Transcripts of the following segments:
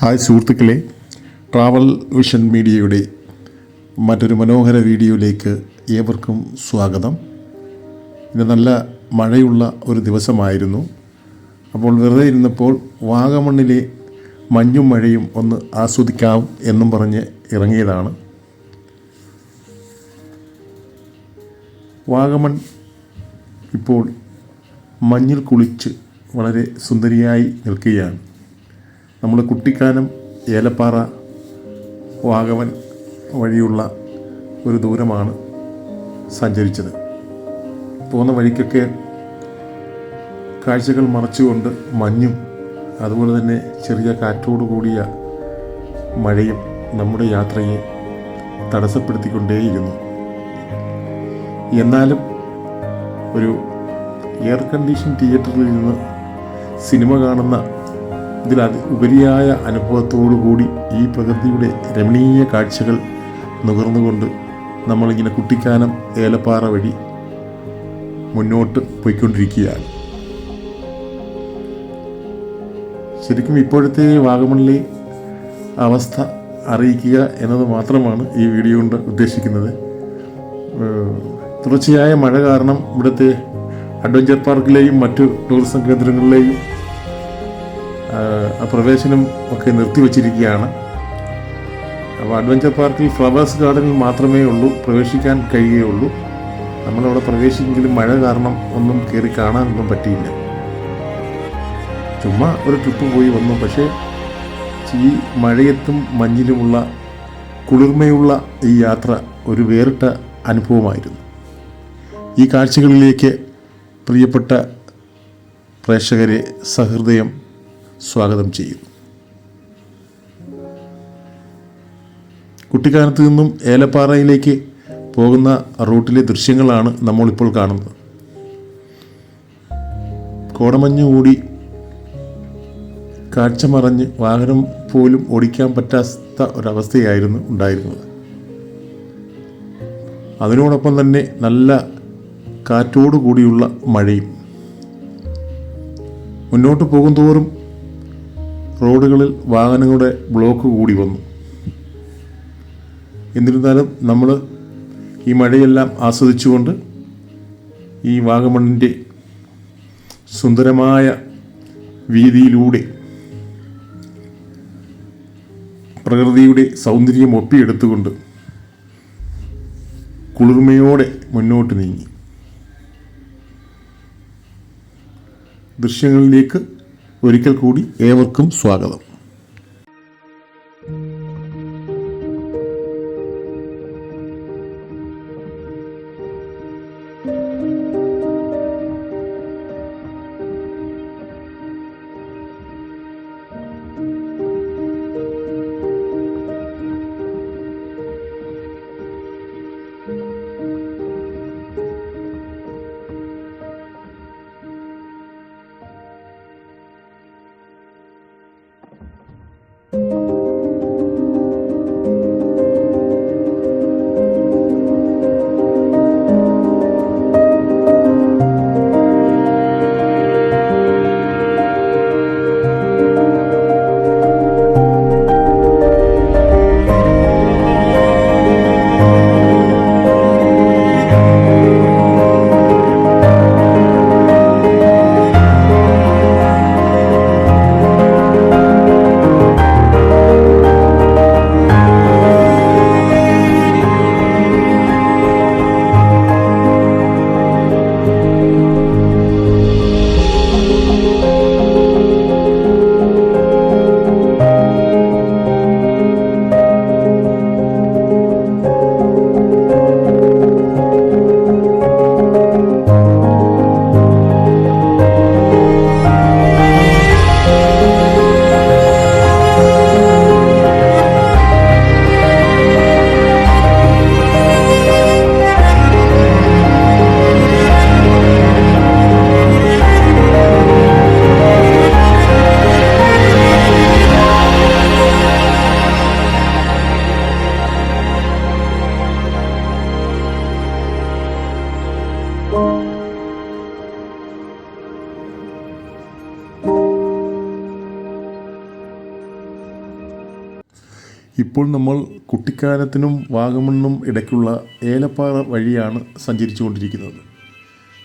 Hi സുഹൃത്തുക്കളെ travel vision മീഡിയയുടെ മറ്റൊരു മനോഹര വീഡിയോയിലേക്ക് ഏവർക്കും സ്വാഗതം. ഇത് നല്ല മഴയുള്ള ഒരു ദിവസമായിരുന്നു. അപ്പോൾ വെറുതെ ഇരുന്നപ്പോൾ വാഗമണ്ണിലെ മഞ്ഞും മഴയും ഒന്ന് ആസ്വദിക്കാം എന്നും പറഞ്ഞ് ഇറങ്ങിയതാണ്. വാഗമൺ ഇപ്പോൾ മഞ്ഞിൽ കുളിച്ച് വളരെ സുന്ദരിയായി നിൽക്കുകയാണ്. നമ്മുടെ കുട്ടിക്കാനം ഏലപ്പാറ വാഗവൻ വഴിയുള്ള ഒരു ദൂരമാണ് സഞ്ചരിച്ചത്. പോകുന്ന വഴിക്കൊക്കെ കാഴ്ചകൾ മറച്ചുകൊണ്ട് മഞ്ഞും അതുപോലെ തന്നെ ചെറിയ കാറ്റോടു കൂടിയ മഴയും നമ്മുടെ യാത്രയെ തടസ്സപ്പെടുത്തിക്കൊണ്ടേയിരുന്നു. എന്നാലും ഒരു എയർ കണ്ടീഷൻ തിയേറ്ററിൽ നിന്ന് സിനിമ കാണുന്ന ഇതിൽ ഉപരിയായ അനുഭവത്തോടു കൂടി ഈ പ്രകൃതിയുടെ രമണീയ കാഴ്ചകൾ നുകർന്നുകൊണ്ട് നമ്മളിങ്ങനെ കുട്ടിക്കാനം ഏലപ്പാറ വഴി മുന്നോട്ട് പോയിക്കൊണ്ടിരിക്കുകയാണ്. ശരിക്കും ഇപ്പോഴത്തെ വാഗമണിലെ അവസ്ഥ അറിയിക്കുക എന്നത് മാത്രമാണ് ഈ വീഡിയോ കൊണ്ട് ഉദ്ദേശിക്കുന്നത്. തുടർച്ചയായ മഴ കാരണം ഇവിടുത്തെ അഡ്വഞ്ചർ പാർക്കിലെയും മറ്റു ടൂറിസം കേന്ദ്രങ്ങളിലെയും പ്രവേശനം ഒക്കെ നിർത്തിവച്ചിരിക്കുകയാണ് അപ്പോൾ അഡ്വഞ്ചർ പാർക്കിൽ ഫ്ലവേഴ്സ് ഗാർഡനിൽ മാത്രമേ ഉള്ളൂ പ്രവേശിക്കാൻ കഴിയുകയുള്ളൂ. നമ്മളവിടെ പ്രവേശിക്കെങ്കിലും മഴ കാരണം ഒന്നും കയറി കാണാനൊന്നും പറ്റിയില്ല. ചുമ്മാ ഒരു ട്രിപ്പ് പോയി വന്നു. പക്ഷേ ഈ മഴയത്തും മഞ്ഞിലുമുള്ള കുളിർമയുള്ള ഈ യാത്ര ഒരു വേറിട്ട അനുഭവമായിരുന്നു. ഈ കാഴ്ചകളിലേക്ക് പ്രിയപ്പെട്ട പ്രേക്ഷകരെ സഹൃദയം സ്വാഗതം ചെയ്യുന്നു കുട്ടിക്കാലത്ത് നിന്നും ഏലപ്പാറയിലേക്ക് പോകുന്ന റൂട്ടിലെ ദൃശ്യങ്ങളാണ് നമ്മളിപ്പോൾ കാണുന്നത്. കോടമഞ്ഞ് കൂടി കാഴ്ച മറഞ്ഞ് വാഹനം പോലും ഓടിക്കാൻ പറ്റാത്ത ഒരവസ്ഥയായിരുന്നു ഉണ്ടായിരുന്നത്. അതിനോടൊപ്പം തന്നെ നല്ല കാറ്റോടു കൂടിയുള്ള മഴയും. മുന്നോട്ട് പോകും തോറും റോഡുകളിൽ വാഹനങ്ങളുടെ ബ്ലോക്ക് കൂടി വന്നു. എന്നിരുന്നാലും നമ്മൾ ഈ മഴയെല്ലാം ആസ്വദിച്ചുകൊണ്ട് ഈ വാഗമണ്ണിന്റെ സുന്ദരമായ വീതിയിലൂടെ പ്രകൃതിയുടെ സൗന്ദര്യം ഒപ്പിയെടുത്തുകൊണ്ട് കുളിർമയോടെ മുന്നോട്ട് നീങ്ങി. ദൃശ്യങ്ങളിലേക്ക് ഒരിക്കൽ കൂടി ഏവർക്കും സ്വാഗതം. ഇപ്പോൾ നമ്മൾ കുട്ടിക്കാനത്തിനും വാഗമണ്ണും ഇടയ്ക്കുള്ള ഏലപ്പാറ വഴിയാണ് സഞ്ചരിച്ചുകൊണ്ടിരിക്കുന്നത്.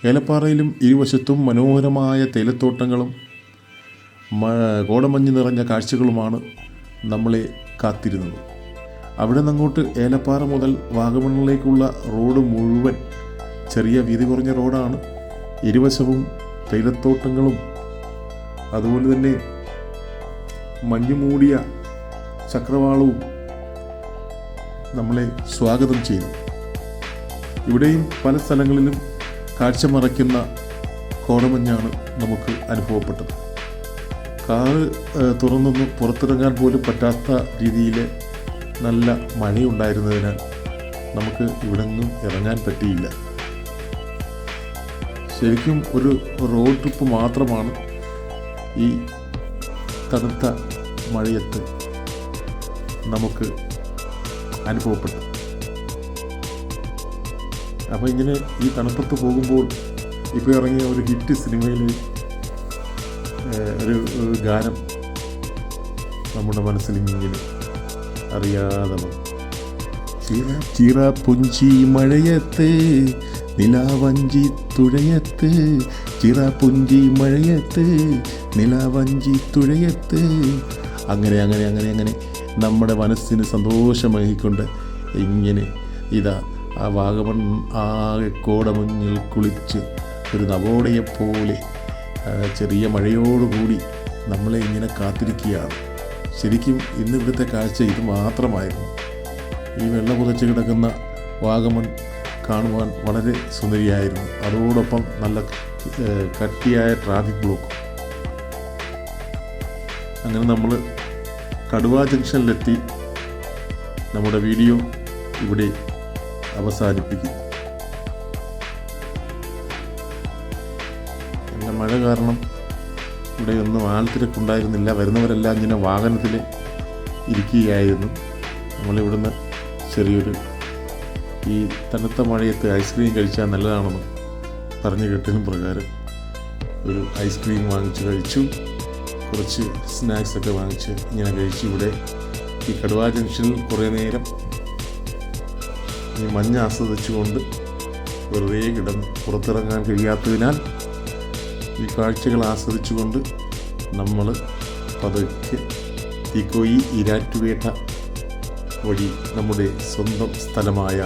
ഏലപ്പാറയിലും ഇരുവശത്തും മനോഹരമായ തേയിലത്തോട്ടങ്ങളും കോടമഞ്ഞ് നിറഞ്ഞ കാഴ്ചകളുമാണ് നമ്മളെ കാത്തിരുന്നത്. അവിടെ നിന്നങ്ങോട്ട് ഏലപ്പാറ മുതൽ വാഗമണ്ണിലേക്കുള്ള റോഡ് മുഴുവൻ ചെറിയ വീതി കുറഞ്ഞ റോഡാണ്. ഇരുവശവും തേയിലത്തോട്ടങ്ങളും അതുപോലെ തന്നെ മഞ്ഞു മൂടിയ ചക്രവാളവും നമ്മളെ സ്വാഗതം ചെയ്യുന്നു. ഇവിടെയും പല സ്ഥലങ്ങളിലും കാഴ്ച മറയ്ക്കുന്ന കോടമഞ്ഞാണ് നമുക്ക് അനുഭവപ്പെട്ടത്. കാറ് തുറന്നൊന്നും പുറത്തിറങ്ങാൻ പോലും പറ്റാത്ത രീതിയിൽ നല്ല മഴയുണ്ടായിരുന്നതിനാൽ നമുക്ക് ഇവിടെ നിന്നും ഇറങ്ങാൻ പറ്റിയില്ല. ശരിക്കും ഒരു റോഡ് ട്രിപ്പ് മാത്രമാണ് ഈ തണുത്ത മഴയത്ത് നമുക്ക് അനുഭവപ്പെട്ടു അപ്പോൾ ഇങ്ങനെ ഈ തണുപ്പത്ത് പോകുമ്പോൾ ഇപ്പോൾ ഇറങ്ങിയ ഒരു ഹിറ്റ് സിനിമയിൽ ഒരു ഗാനം നമ്മുടെ മനസ്സിൽ ഇങ്ങനെ അറിയാതെ ചീറ ചിറ പുഞ്ചി മഴയത്തെ നിലാവഞ്ചി തുഴയത്ത് ചിറ പുഞ്ചി മഴയത്ത് നിലാവഞ്ചി തുഴയത്ത് അങ്ങനെ അങ്ങനെ അങ്ങനെ അങ്ങനെ. നമ്മുടെ മനസ്സിന് സന്തോഷമായിക്കൊണ്ട് ഇങ്ങനെ ഇതാ ആ വാഗമൺ ആകെ കോടമഞ്ഞിൽ കുളിച്ച് ഒരു നവോടയെപ്പോലെ ചെറിയ മഴയോടുകൂടി നമ്മളെ ഇങ്ങനെ കാത്തിരിക്കുകയാണ്. ശരിക്കും ഇന്ന് ഇവിടുത്തെ കാഴ്ച ഇത് മാത്രമായിരുന്നു. ഈ വെള്ളം പുതച്ച് കിടക്കുന്ന വാഗമൺ കാണുവാൻ വളരെ സുന്ദരിയായിരുന്നു. അതോടൊപ്പം നല്ല കട്ടിയായ ട്രാഫിക് ബ്ലോക്ക്. അങ്ങനെ നമ്മൾ കടുവ ജംഗ്ഷനിലെത്തി നമ്മുടെ വീഡിയോ ഇവിടെ അവസാനിപ്പിക്കും എന്റെ മഴ കാരണം ഇവിടെ ഒന്നും ആൾത്തിരക്കുണ്ടായിരുന്നില്ല. വരുന്നവരെല്ലാം ഇങ്ങനെ വാഹനത്തിൽ ഇരിക്കുകയായിരുന്നു. നമ്മളിവിടുന്ന് ചെറിയൊരു ഈ തണുത്ത മഴയത്ത് ഐസ്ക്രീം കഴിച്ചാൽ നല്ലതാണെന്ന് പറഞ്ഞു കേട്ടതിന് പ്രകാരം ഒരു ഐസ്ക്രീം വാങ്ങിച്ച് കഴിച്ചു. കുറച്ച് സ്നാക്സ് ഒക്കെ വാങ്ങിച്ച് ഇങ്ങനെ കഴിച്ച് ഇവിടെ ഈ കടുവാ ജംഗ്ഷനിൽ കുറേ നേരം ഈ മഞ്ഞ് ആസ്വദിച്ചുകൊണ്ട് വെറുതെ കിടന്ന് പുറത്തിറങ്ങാൻ കഴിയാത്തതിനാൽ ഈ കാഴ്ചകൾ ആസ്വദിച്ചുകൊണ്ട് നമ്മൾ പതുക്കെ തീക്കോയി ഇരാറ്റുപേട്ട വഴി നമ്മുടെ സ്വന്തം സ്ഥലമായ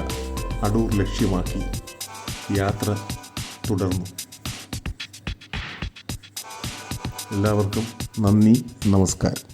അടൂർ ലക്ഷ്യമാക്കി യാത്ര തുടർന്നു. എല്ലാവർക്കും നന്ദി നമസ്കാരം